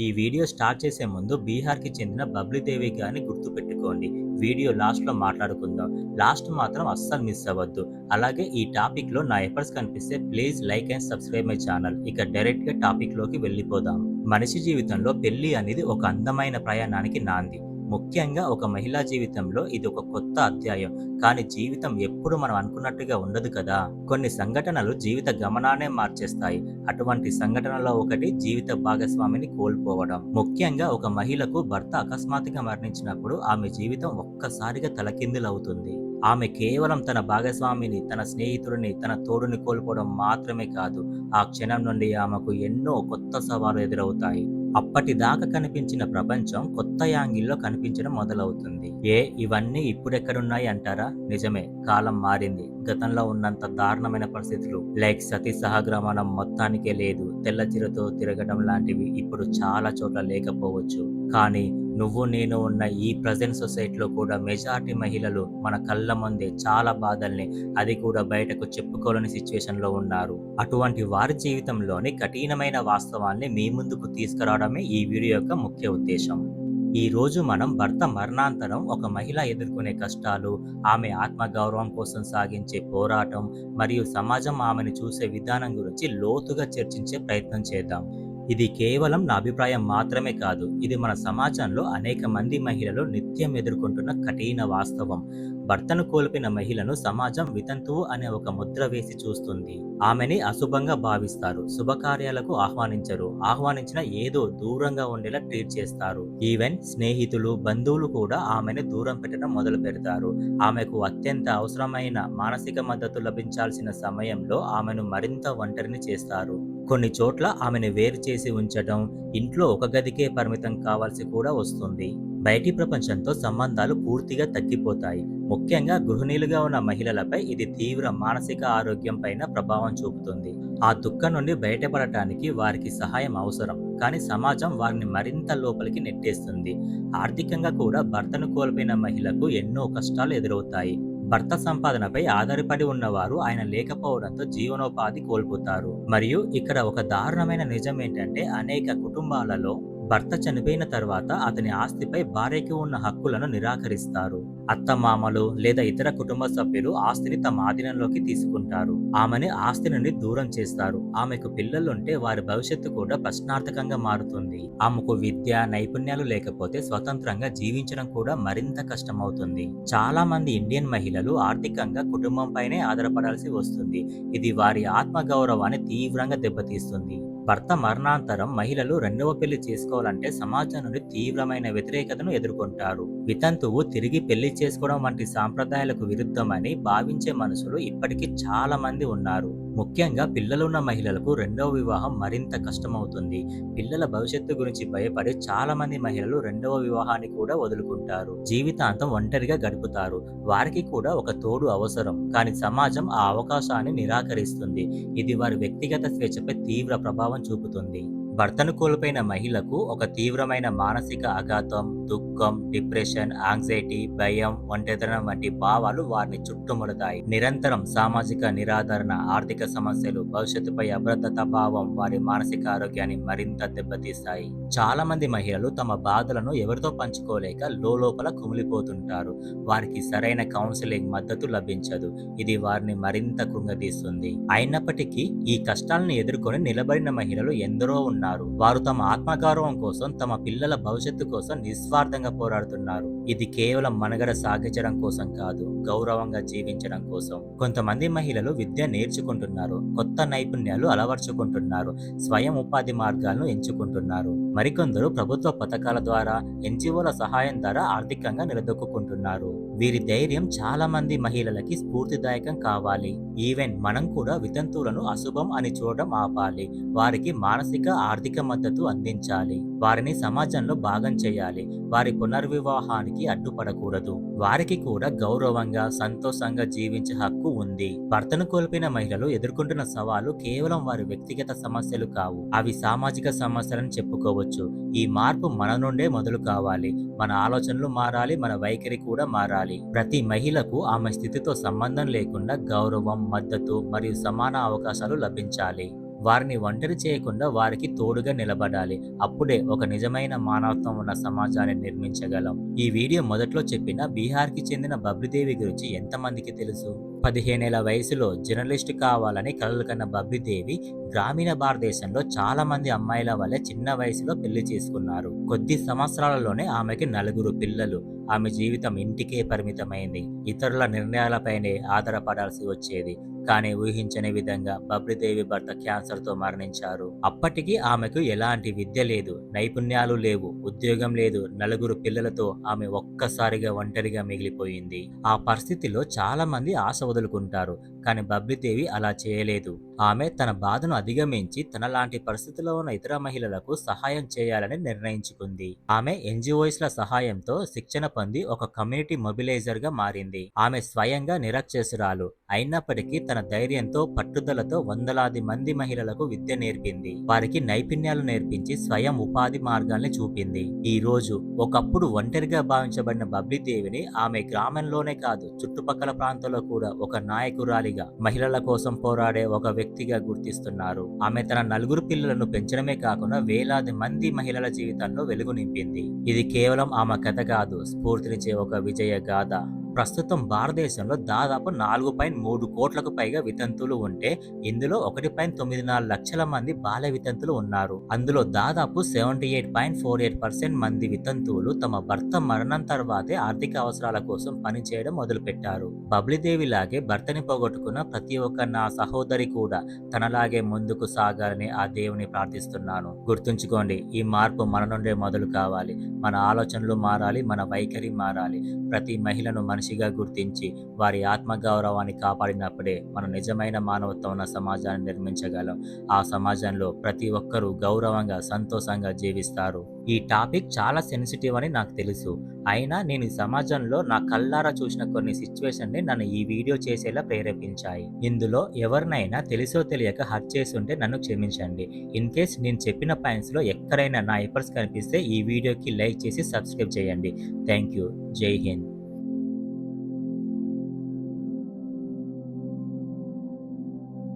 ఈ video start చేసే ముందు బీహార్కి చెందిన బబ్లీదేవి గారిని గుర్తుపెట్టుకోండి వీడియో లాస్ట్లో మాట్లాడుకుందాం. లాస్ట్ మాత్రం అస్సలు మిస్ అవ్వద్దు. అలాగే ఈ టాపిక్లో నా ఎఫర్ట్స్ కనిపిస్తే please like and subscribe my channel. ఇక డైరెక్ట్గా టాపిక్లోకి వెళ్ళిపోదాం. మనిషి జీవితంలో పెళ్ళి అనేది ఒక అందమైన ప్రయాణానికి నాంది. ముఖ్యంగా ఒక మహిళా జీవితంలో ఇది ఒక కొత్త అధ్యాయం. కానీ జీవితం ఎప్పుడు మనం అనుకున్నట్టుగా ఉండదు కదా. కొన్ని సంఘటనలు జీవిత గమనానే మార్చేస్తాయి. అటువంటి సంఘటనలో ఒకటి జీవిత భాగస్వామిని కోల్పోవడం. ముఖ్యంగా ఒక మహిళకు భర్త అకస్మాత్తుగా మరణించినప్పుడు ఆమె జీవితం ఒక్కసారిగా తలకిందులవుతుంది. ఆమె కేవలం తన భాగస్వామిని తన స్నేహితుడిని తన తోడుని కోల్పోవడం మాత్రమే కాదు ఆ క్షణం నుండి ఆమెకు ఎన్నో కొత్త సవాలు ఎదురవుతాయి. అప్పటిదాకా కనిపించిన ప్రపంచం కొత్త యాంగిల్లో కనిపించడం మొదలవుతుంది. ఏ ఇవన్నీ ఇప్పుడెక్కడున్నాయి అంటారా? నిజమే కాలం మారింది. గతంలో ఉన్నంత దారుణమైన పరిస్థితులు. లైక్ సతీ సహగ్రమణం మొత్తానికే లేదు. తెల్ల చీరతో తిరగడం లాంటివి ఇప్పుడు చాలా చోట్ల లేకపోవచ్చు. కానీ నువ్వు నేను ఉన్న ఈ ప్రజెంట్ సొసైటీలో కూడా మెజారిటీ మహిళలు మన కళ్ళ ముందే చాలా బాధల్ని అది కూడా బయటకు చెప్పుకోలేని సిచ్యువేషన్లో ఉన్నారు. అటువంటి వారి జీవితంలోని కఠినమైన వాస్తవాన్ని మీ ముందుకు తీసుకురావడమే ఈ వీడియో యొక్క ముఖ్య ఉద్దేశం. ఈ రోజు మనం భర్త మరణాంతరం ఒక మహిళ ఎదుర్కొనే కష్టాలు ఆమె ఆత్మగౌరవం కోసం సాగించే పోరాటం మరియు సమాజం ఆమెను చూసే విధానం గురించి లోతుగా చర్చించే ప్రయత్నం చేద్దాం. ఇది కేవలం నా అభిప్రాయం మాత్రమే కాదు. ఇది మన సమాజంలో అనేక మంది మహిళలు నిత్యం ఎదుర్కొంటున్న కఠిన వాస్తవం. భర్తను కోల్పోయిన మహిళను సమాజం వితంతువు అనే ఒక ముద్ర వేసి చూస్తుంది. ఆమెని అశుభంగా భావిస్తారు. శుభకార్యాలకు ఆహ్వానించరు. ఆహ్వానించిన ఏదో దూరంగా ఉండేలా ట్రీట్ చేస్తారు. ఈవెన్ స్నేహితులు బంధువులు కూడా ఆమెను దూరం పెట్టడం మొదలు పెడతారు. ఆమెకు అత్యంత అవసరమైన మానసిక మద్దతు లభించాల్సిన సమయంలో ఆమెను మరింత ఒంటరిని చేస్తారు. కొన్ని చోట్ల ఆమెను వేరు చేసి ఉంచడం ఇంట్లో ఒక గదికే పరిమితం కావాల్సి కూడా వస్తుంది. బయటి ప్రపంచంతో సంబంధాలు పూర్తిగా తగ్గిపోతాయి. ముఖ్యంగా గృహిణీలుగా ఉన్న మహిళలపై ఇది తీవ్ర మానసిక ఆరోగ్యం పైన ప్రభావం చూపుతుంది. ఆ దుఃఖం నుండి బయటపడటానికి వారికి సహాయం అవసరం. కానీ సమాజం వారిని మరింత లోపలికి నెట్టేస్తుంది. ఆర్థికంగా కూడా భర్తను కోల్పోయిన మహిళకు ఎన్నో కష్టాలు ఎదురవుతాయి. భర్త సంపాదనపై ఆధారపడి ఉన్నవారు ఆయన లేకపోవడంతో జీవనోపాధి కోల్పోతారు. మరియు ఇక్కడ ఒక దారుణమైన నిజం ఏంటంటే అనేక కుటుంబాలలో భర్త చనిపోయిన తర్వాత అతని ఆస్తిపై భార్యకి ఉన్న హక్కులను నిరాకరిస్తారు. అత్తమామలు లేదా ఇతర కుటుంబ సభ్యులు ఆస్తిని తమ ఆధీనంలోకి తీసుకుంటారు. ఆమెని ఆస్తి నుండి దూరం చేస్తారు. ఆమెకు పిల్లలుంటే వారి భవిష్యత్తు కూడా ప్రశ్నార్థకంగా మారుతుంది. ఆమెకు విద్య నైపుణ్యాలు లేకపోతే స్వతంత్రంగా జీవించడం కూడా మరింత కష్టమవుతుంది. చాలా మంది ఇండియన్ మహిళలు ఆర్థికంగా కుటుంబంపైనే ఆధారపడాల్సి వస్తుంది. ఇది వారి ఆత్మగౌరవాన్ని తీవ్రంగా దెబ్బతీస్తుంది. భర్త మరణాంతరం మహిళలు రెండవ పెళ్ళి చేసుకోవాలంటే సమాజం నుండి తీవ్రమైన వ్యతిరేకతను ఎదుర్కొంటారు. వితంతువు తిరిగి పెళ్ళి చేసుకోవడం వంటి సాంప్రదాయాలకు విరుద్ధమని భావించే మనుషులు ఇప్పటికీ చాలా మంది ఉన్నారు. ముఖ్యంగా పిల్లలున్న మహిళలకు రెండవ వివాహం మరింత కష్టమవుతుంది. పిల్లల భవిష్యత్తు గురించి భయపడి చాలా మంది మహిళలు రెండవ వివాహాన్ని కూడా వదులుకుంటారు. జీవితాంతం ఒంటరిగా గడుపుతారు. వారికి కూడా ఒక తోడు అవసరం. కానీ సమాజం ఆ అవకాశాన్ని నిరాకరిస్తుంది. ఇది వారి వ్యక్తిగత స్వేచ్ఛపై తీవ్ర ప్రభావం చూపుతుంది. భర్తను కోల్పోయిన మహిళకు ఒక తీవ్రమైన మానసిక ఆఘాతం దుఃఖం డిప్రెషన్ యాంగ్జైటీ భయం ఒంటరితనం వంటి భావాలు వారిని చుట్టుముడతాయి. నిరంతరం సామాజిక నిరాదరణ ఆర్థిక సమస్యలు భవిష్యత్తుపై అభద్రతా భావం వారి మానసిక ఆరోగ్యాన్ని మరింత దెబ్బతీస్తాయి. చాలామంది మహిళలు తమ బాధలను ఎవరితో పంచుకోలేక లోపల కుమిలిపోతుంటారు. వారికి సరైన కౌన్సిలింగ్ మద్దతు లభించదు. ఇది వారిని మరింత కృంగతీస్తుంది అయినప్పటికీ ఈ కష్టాలను ఎదుర్కొని నిలబడిన మహిళలు ఎందరో ఉన్నారు. వారు తమ ఆత్మగౌరవం కోసం తమ పిల్లల భవిష్యత్తు కోసం నిస్వార్థంగా పోరాడుతున్నారు. ఇది కేవలం మనగడ సాగించడం కోసం కాదు గౌరవంగా జీవించడం కోసం. కొంతమంది మహిళలు విద్య నేర్చుకుంటున్నారు కొత్త నైపుణ్యాలు అలవర్చుకుంటున్నారు స్వయం ఉపాధి మార్గాలను ఎంచుకుంటున్నారు. మరికొందరు ప్రభుత్వ పథకాల ద్వారా ఎన్జిఓల సహాయం ద్వారా ఆర్థికంగా నిలదొక్కుంటున్నారు వీరి ధైర్యం చాలా మంది మహిళలకి స్ఫూర్తిదాయకం కావాలి. ఈవెన్ మనం కూడా వితంతువులను అశుభం అని చూడడం ఆపాలి. వారికి మానసిక ఆర్థిక మద్దతు అందించాలి. వారిని సమాజంలో భాగం చేయాలి. వారి పునర్వివాహానికి అడ్డుపడకూడదు. వారికి కూడా గౌరవంగా సంతోషంగా జీవించే హక్కు ఉంది. భర్తను కోల్పోయిన మహిళలు ఎదుర్కొంటున్న సవాలు కేవలం వారి వ్యక్తిగత సమస్యలు కావు. అవి సామాజిక సమస్యలను చెప్పుకోవచ్చు. ఈ మార్పు మన నుండే మొదలు కావాలి. మన ఆలోచనలు మారాలి మన వైఖరి కూడా మారాలి. ప్రతి మహిళకు ఆమె స్థితితో సంబంధం లేకుండా గౌరవం మద్దతు మరియు సమాన అవకాశాలు లభించాలి. వారిని ఒంటరి చేయకుండా వారికి తోడుగా నిలబడాలి. అప్పుడే ఒక నిజమైన మానవత్వం ఉన్న సమాజాన్ని నిర్మించగలం. ఈ వీడియో మొదట్లో చెప్పిన బీహార్కి చెందిన బబ్రిదేవి గురించి ఎంతమందికి తెలుసు? పదిహేనేళ్ళ వయసులో జర్నలిస్ట్ కావాలని కలలు కన్న బబ్రిదేవి గ్రామీణ భారతదేశంలో చాలా మంది అమ్మాయిల వల్లే చిన్న వయసులో పెళ్ళి చేసుకున్నారు. కొద్ది సంవత్సరాలలోనే ఆమెకి నలుగురు పిల్లలు. ఆమె జీవితం ఇంటికే పరిమితమైంది. ఇతరుల నిర్ణయాలపైనే ఆధారపడాల్సి వచ్చేది. కానీ ఊహించని విధంగా బబ్రిదేవి భర్త క్యాన్సర్తో మరణించారు. అప్పటికి ఆమెకు ఎలాంటి విద్య లేదు నైపుణ్యాలు లేవు ఉద్యోగం లేదు నలుగురు పిల్లలతో ఆమె ఒక్కసారిగా ఒంటరిగా మిగిలిపోయింది. ఆ పరిస్థితిలో చాలా మంది ఆశ వదులుకుంటారు. కానీ బబ్బిదేవి అలా చేయలేదు. ఆమె తన బాధను అధిగమించి తనలాంటి పరిస్థితిలో ఉన్న ఇతర మహిళలకు సహాయం చేయాలని నిర్ణయించుకుంది. ఆమె ఎన్జిఓస్ ల సహాయంతో శిక్షణ పొంది ఒక కమ్యూనిటీ మొబిలైజర్గా మారింది. ఆమె స్వయంగా నిరక్షసురాలు. అయినప్పటికీ తన ధైర్యంతో పట్టుదలతో వందలాది మంది మహిళలకు విద్య నేర్పింది. వారికి నైపుణ్యాలు నేర్పించి స్వయం ఉపాధి మార్గాల్ని చూపింది. ఈ రోజు ఒకప్పుడు ఒంటరిగా భావించబడిన బబ్లిదేవిని ఆమె గ్రామంలోనే కాదు చుట్టుపక్కల ప్రాంతంలో కూడా ఒక నాయకురాలిగా మహిళల కోసం పోరాడే ఒక వ్యక్తిగా గుర్తిస్తున్నారు. ఆమె తన నలుగురు పిల్లలను పెంచడమే కాకుండా వేలాది మంది మహిళల జీవితంలో వెలుగు నింపింది ఇది కేవలం ఆమె కథ కాదు స్ఫూర్తినిచ్చే ఒక విజయ గాథ. ప్రస్తుతం భారతదేశంలో దాదాపు నాలుగు పాయింట్ మూడు కోట్లకు పైగా వితంతువులు ఉంటే ఇందులో ఒకటి పాయింట్ తొమ్మిది నాలుగు లక్షల మంది బాల్య వితంతులు ఉన్నారు. అందులో దాదాపు seventy eight point four eight percent మంది వితంతువులు తమ భర్త మరణం తర్వాతే ఆర్థిక అవసరాల కోసం పనిచేయడం మొదలుపెట్టారు. బబ్లిదేవి లాగే భర్తని పోగొట్టుకున్న ప్రతి ఒక్క నా సహోదరి కూడా తనలాగే ముందుకు సాగాలని ఆ దేవుని ప్రార్థిస్తున్నాను. గుర్తుంచుకోండి ఈ మార్పు మన నుండే మొదలు కావాలి. మన ఆలోచనలు మారాలి మన వైఖరి మారాలి. ప్రతి మహిళను మనిషిగా గుర్తించి వారి ఆత్మగౌరవాన్ని కాపాడినప్పుడే మనం నిజమైన మానవత్వం ఉన్న సమాజాన్ని నిర్మించగలం. ఆ సమాజంలో ప్రతి ఒక్కరూ గౌరవంగా సంతోషంగా జీవిస్తారు. ఈ టాపిక్ చాలా సెన్సిటివ్ అని నాకు తెలుసు. అయినా నేను ఈ సమాజంలో నా కళ్ళారా చూసిన కొన్ని సిచ్యువేషన్ని నన్ను ఈ వీడియో చేసేలా ప్రేరేపించాయి. ఇందులో ఎవరినైనా తెలుసో తెలియక హర్ట్ చేస్తుంటే నన్ను క్షమించండి. ఇన్ కేస్ నేను చెప్పిన పాయింట్స్లో ఎక్కడైనా నా ఎఫర్ట్స్ కనిపిస్తే ఈ వీడియోకి లైక్ చేసి సబ్స్క్రైబ్ చేయండి. థ్యాంక్ యూ జై హింద్.